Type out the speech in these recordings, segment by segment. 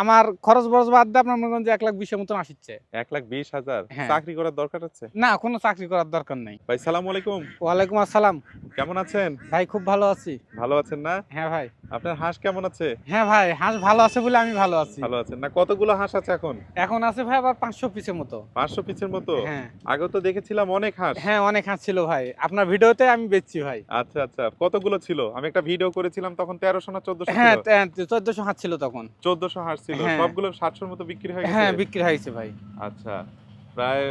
আমার খরচ বরচ বাদ দিয়ে আপনার মনে করেন যে এক লাখ বিশের মতন আসছে এক লাখ বিশ হাজার? হ্যাঁ। চাকরি করার দরকার আছে? না কোনো চাকরি করার দরকার নেই। ভাই সালাম আলাইকুম। ওয়ালাইকুম আসসালাম। কেমন আছেন? ভাই খুব ভালো আছি। ভালো আছেন না? হ্যাঁ ভাই। আপনার হাঁস কেমন আছে? হ্যাঁ ভাই হাঁস ভালো আছে বলে আমি ভালো আছি। ভালো আছেন। না কতগুলো হাঁস আছে এখন? এখন আছে ভাই আবার পাঁচশো পিসের মতো। পাঁচশো পিসের মতো? হ্যাঁ। আগে তো দেখেছিলাম অনেক হাঁস। হ্যাঁ অনেক হাঁস ছিল ভাই। আপনার ভিডিওতে আমি বেচছি ভাই। আচ্ছা আচ্ছা। কতগুলো ছিল? আমি একটা ভিডিও করেছিলাম তখন তেরোশো না চোদ্দশো হ্যাঁ চোদ্দশো হাঁস ছিল তখন। চোদ্দশো হাঁস ছিল। হ্যাঁ। সবগুলো সাতশোর মতো বিক্রি হয়ে হ্যাঁ বিক্রি হয়েছে ভাই। আচ্ছা। প্রায়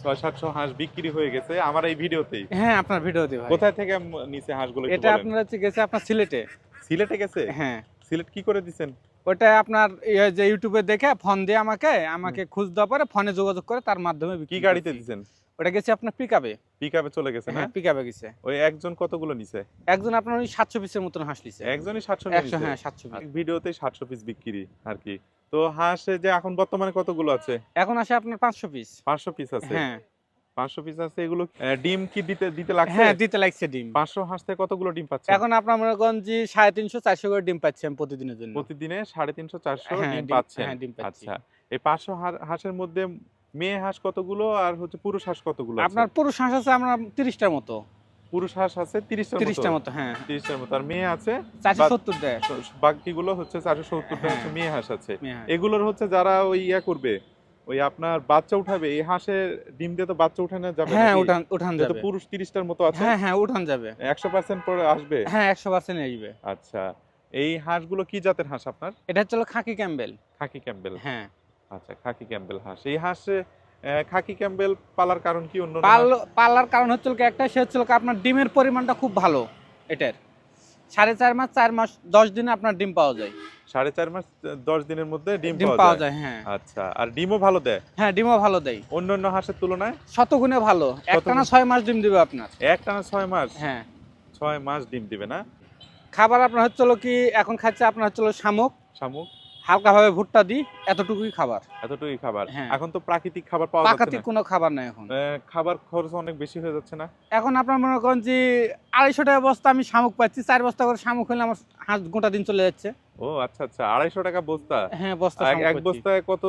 ছয় সাতশো হাঁস বিক্রি হয়ে গেছে আমার এই ভিডিওতেই। হ্যাঁ আপনার ভিডিওতে কোথায় থেকে নিচে হাঁসগুলো এটা আপনার হচ্ছে গেছে আপনার সিলেটে। সিলেটে গেছে? হ্যাঁ। সিলেট কি করে দিছেন? ওটা আপনার ইয়ে যে ইউটিউবে দেখে ফোন দিয়ে আমাকে আমাকে খুঁজ দেওয়ার পরে ফোনে যোগাযোগ করে তার মাধ্যমে কি গাড়িতে দিছেন? ওটা গেছে আপনার পিকআপে। পিকআপে চলে গেছে হ্যাঁ পিকআপে গেছে। ওই একজন কতগুলো নিছে? একজন আপনার ওই সাতশো পিসের মতন হাঁস লিছে একজনই সাতশো একশো হ্যাঁ সাতশো পিস। ভিডিওতে সাতশো পিস বিক্রি আর কি। তো হাঁসে যে এখন বর্তমানে কতগুলো আছে? এখন আসে আপনার পাঁচশো পিস। পাঁচশো পিস আছে? হ্যাঁ। পাঁচশো পিস আছে এগুলো ডিম কি দিতে দিতে লাগছে? হ্যাঁ দিতে লাগছে ডিম। পাঁচশো হাঁস থেকে কতগুলো ডিম পাচ্ছে এখন আপনার মনে করেন যে সাড়ে তিনশো চারশো করে ডিম পাচ্ছি আমি প্রতিদিনের জন্য। প্রতিদিনে সাড়ে তিনশো চারশো হ্যাঁ, ডিম পাচ্ছেন? হ্যাঁ, ডিম পাচ্ছি। আচ্ছা এই পাঁচশো হা- হাঁসের মধ্যে মেয়ে হাঁস কতগুলো আর হচ্ছে পুরুষ হাঁস কতগুলো আপনার পুরুষ হাঁস আছে আমরা তিরিশটার মতো। পুরুষ হাঁস আছে তিরিশটার তিরিশটার মতো মতো হ্যাঁ। তিরিশটার মতো। আর মেয়ে আছে? চারশো বাদ- সত্তর দেয়। বাকিগুলো হচ্ছে চারশো সত্তরটা হ্যাঁ। মেয়ে হাঁস আছে। এগুলোর হচ্ছে যারা ওই ইয়া করবে ওই আপনার বাচ্চা উঠাবে এই হাঁসের ডিম দিয়ে তো বাচ্চা উঠানো যাবে হ্যাঁ উঠান উঠান যাবে। পুরুষ তিরিশটার মতো আছে। হ্যাঁ হ্যাঁ উঠান যাবে। একশো পার্সেন্ট পরে আসবে? হ্যাঁ একশো পার্সেন্ট আসবে। আচ্ছা এই হাঁসগুলো কি জাতের হাঁস আপনার? এটা হচ্ছে খাকি ক্যাম্বেল। খাকি ক্যাম্বেল। হ্যাঁ। আচ্ছা খাকি ক্যাম্বেল হাঁস। এই হাঁসে খাকি ক্যাম্বেল পালার কারণ কি অন্য পাল পালার কারণ হচ্ছে কি একটা সে হচ্ছে আপনার ডিমের পরিমাণটা খুব ভালো এটার। সাড়ে চার মাস চার মাস দশ দিনে আপনার ডিম পাওয়া যায়। সাড়ে চার মাস দশ দিনের মধ্যে ডিম পাওয়া যায়। হ্যাঁ। আচ্ছা আর ডিমও ভালো দেয়? হ্যাঁ ডিমও ভালো দেয়। অন্য অন্য হাঁসের তুলনায়? শতগুণে ভালো। একটানা ছয় মাস ডিম দিবে আপনার। একটানা ছয় মাস? হ্যাঁ। ছয় মাস ডিম দিবে না? খাবার আপনার হচ্ছে কি এখন খাচ্ছে আপনার হচ্ছে শামুক। শামুক? হালকাভাবে ভুট্টা দিই এতটুকুই খাবার। এতটুকুই খাবার। হ্যাঁ। এখন তো প্রাকৃতিক খাবার পাওয়া যাচ্ছে প্রাকৃতিক কোনো খাবার নাই এখন। খাবার খরচ অনেক বেশি হয়ে যাচ্ছে না? এখন আপনার মনে করেন যে আড়াইশো টাকা বস্তা আমি শামুক পাচ্ছি চার বস্তা করে শামুক হলে আমার হাঁস গোটা দিন চলে যাচ্ছে। ও আচ্ছা আচ্ছা আড়াইশো টাকা বস্তা? হ্যাঁ বস্তা এক-। বস্তায় কত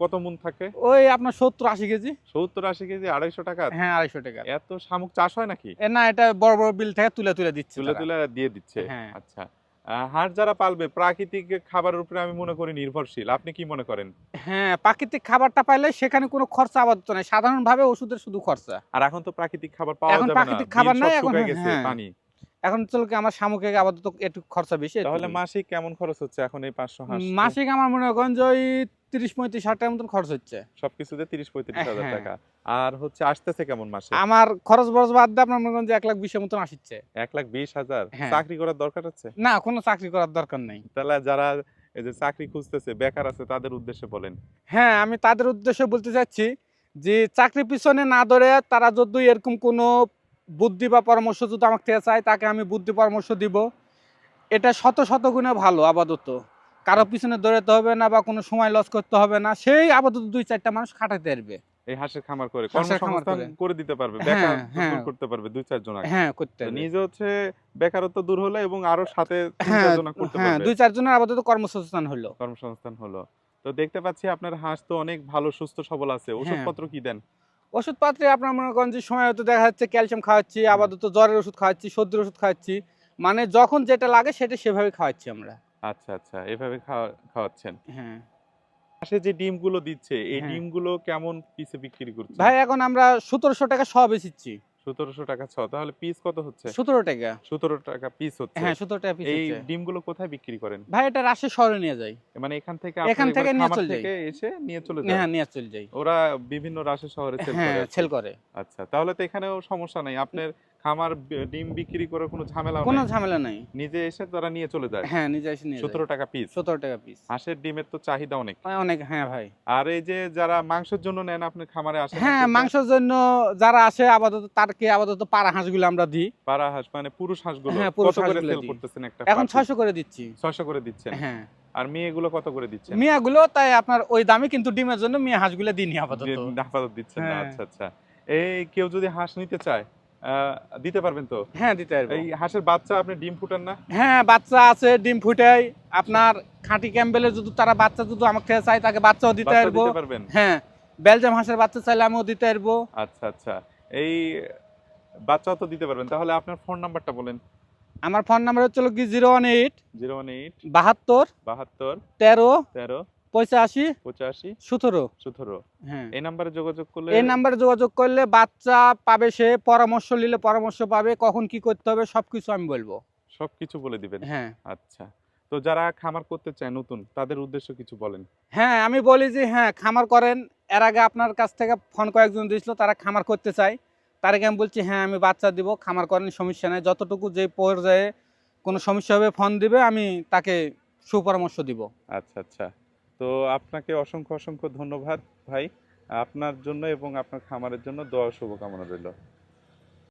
কত মুন থাকে? ওই আপনার সত্তর আশি কেজি। সত্তর আশি কেজি আড়াইশো টাকা? হ্যাঁ আড়াইশো টাকা। এত শামুক চাষ হয় নাকি? না এটা বড় বড় বিল থেকে তুলে তুলে দিচ্ছে তুলে তুলে দিয়ে দিচ্ছে। হ্যাঁ। আচ্ছা। হাঁস যারা পালবে প্রাকৃতিক খাবারের উপরে আমি মনে করি নির্ভরশীল। আপনি কি মনে করেন? হ্যাঁ প্রাকৃতিক খাবারটা পাইলে সেখানে কোনো খরচা আবাদত নাই। সাধারণভাবে ওষুধের শুধু খরচা। আর এখন তো প্রাকৃতিক খাবার পাওয়া যাবে না। প্রাকৃতিক খাবার নাই, এখন হ্যাঁ। পানি। এখন চলো কি আমার শামুকে আপাতত একটু খরচা বেশি তাহলে মাসিক কেমন খরচ হচ্ছে এখন এই পাঁচশো মাসিক আমার মনে করেন যে ওই তিরিশ পঁয়ত্রিশ হাজার টাকার মতন খরচ হচ্ছে। সবকিছুতে তিরিশ পঁয়ত্রিশ হাজার হ্যাঁ। টাকা। আর হচ্ছে আসতেছে কেমন মাসে? আমার খরচ বরচ বাদ দিয়ে আপনার মনে করেন যে এক লাখ বিশের মতন আসছে। এক লাখ বিশ হাজার? হ্যাঁ। চাকরি করার দরকার আছে? না কোনো চাকরি করার দরকার নেই। তাহলে যারা এই যে চাকরি খুঁজতেছে বেকার আছে তাদের উদ্দেশ্যে বলেন। হ্যাঁ আমি তাদের উদ্দেশ্যে বলতে চাচ্ছি যে চাকরি পিছনে না ধরে তারা যদি এরকম কোনো বুদ্ধি বা পরামর্শ যদি আমাকে থেকে চায় তাকে আমি বুদ্ধি পরামর্শ দিব। এটা শত শত গুণে ভালো আপাতত। কারও পিছনে দৌড়াতে হবে না বা কোনো সময় লস করতে হবে না। সেই আপাতত দুই চারটা মানুষ খাটাতে পারবে। এই হাঁসের খামার করে। কর্মসংস্থান করে। দিতে পারবে। হ্যাঁ, বেকার হ্যাঁ। দূর করতে পারবে দুই চারজন হ্যাঁ করতে নিজে হচ্ছে বেকারত্ব দূর হলে এবং আরও সাথে তিন হ্যাঁ চারজন করতে হ্যাঁ পারবে। দুই চারজনের আপাতত কর্মসংস্থান হলো। কর্মসংস্থান হলো। তো দেখতে পাচ্ছি আপনার হাঁস তো অনেক ভালো সুস্থ সবল আছে। হ্যাঁ। ওষুধপত্র কি দেন? ওষুধপত্রে আপনার মনে করেন যে সময় হয়তো দেখা যাচ্ছে ক্যালসিয়াম খাওয়াচ্ছি আপাতত জ্বরের ওষুধ খাওয়াচ্ছি সর্দির ওষুধ খাওয়াচ্ছি। মানে যখন যেটা লাগে সেটা সেভাবে খাওয়াচ্ছি আমরা। আচ্ছা আচ্ছা এভাবে খাওয়াচ্ছেন। হ্যাঁ। যে ডিমগুলো দিচ্ছে এই হ্যাঁ। ডিমগুলো কেমন পিসে বিক্রি করছে ভাই এখন আমরা সতেরোশো টাকা সব বেচিচ্ছি সতেরোশো টাকা ছ তাহলে পিস কত হচ্ছে? সতেরো টাকা। সতেরো টাকা পিস হচ্ছে। হ্যাঁ সতেরো টাকা পিস এই ডিমগুলো কোথায় বিক্রি করেন? ভাই এটা রাশি শহরে নিয়ে যাই। মানে এখান থেকে এখান থেকে নিয়ে চলে যাই। এসে নিয়ে চলে হ্যাঁ নিয়ে চলে যাই। ওরা বিভিন্ন রাশি শহরে সেল হ্যাঁ করে সেল করে। আচ্ছা তাহলে তো এখানেও সমস্যা নাই। আপনার খামার ডিম বিক্রি করে কোনো ঝামেলা কোনো ঝামেলা নাই। নিজে এসে তারা নিয়ে চলে যায়? হ্যাঁ নিজে এসে নিয়ে সতেরো টাকা পিস সতেরো টাকা পিস হাঁসের ডিমের তো চাহিদা অনেক। অনেক হ্যাঁ ভাই। আর এই যে যারা মাংসের জন্য নেন আপনার খামারে আসে হ্যাঁ মাংসের জন্য যারা আসে আপাতত তারকে আপাতত পাড়া হাঁসগুলো আমরা দিই। পাড়া হাঁস মানে পুরুষ হাঁসগুলো? হ্যাঁ, কত করে সেল করতেছেন একটা এখন ছয়শো করে দিচ্ছি। ছয়শো করে দিচ্ছেন? হ্যাঁ। আর মেয়েগুলো কত করে দিচ্ছেন? মিয়াগুলো তাই আপনার ওই দামে কিন্তু ডিমের জন্য মিয়া হাঁসগুলো নি আপাতত। আপাতত দিচ্ছেন না হ্যাঁ। আচ্ছা আচ্ছা। এই কেউ যদি হাঁস নিতে চায় দিতে পারবেন তো? হ্যাঁ দিতে পারব। এই হাঁসের বাচ্চা আপনি ডিম ফুটান না? হ্যাঁ বাচ্চা আছে ডিম ফুটাই। আপনার খাঁটি ক্যাম্বেলের যদি তারা বাচ্চা যদি আমাকে থেকে চাই তাকে বাচ্চাও দিতে পারব। পারবেন? হ্যাঁ বেলজিয়াম হাঁসের বাচ্চা চাইলে আমিও দিতে পারব। আচ্ছা আচ্ছা। এই বাচ্চাও তো দিতে পারবেন। তাহলে আপনার ফোন নাম্বারটা বলেন। আমার ফোন নাম্বার হচ্ছে কি zero one eight zero one eight বাহাত্তর বাহাত্তর তেরো তেরো পঁচাশি পঁচাশি সতেরো। সতেরো। হ্যাঁ। এই নাম্বারে যোগাযোগ করলে এই নাম্বারে যোগাযোগ করলে বাচ্চা পাবে সে পরামর্শ নিলে পরামর্শ পাবে কখন কি করতে হবে সবকিছু আমি বলব। সবকিছু বলে দিবেন? হ্যাঁ। আচ্ছা। তো যারা খামার করতে চায় নতুন তাদের উদ্দেশ্য কিছু বলেন। হ্যাঁ আমি বলি যে হ্যাঁ খামার করেন। এর আগে আপনার কাছ থেকে ফোন কয়েকজন দিয়েছিল তারা খামার করতে চায়। তাদেরকে আমি বলছি হ্যাঁ আমি বাচ্চা দিব, খামার করেন, সমস্যা নেই। যতটুকু যে পর্যায়ে কোনো সমস্যা হবে, ফোন দিবে, আমি তাকে সুপরামর্শ দিব। আচ্ছা আচ্ছা। তো আপনাকে অসংখ্য অসংখ্য ধন্যবাদ ভাই। আপনার জন্য এবং আপনার খামারের জন্য দোয়া শুভকামনা রইল।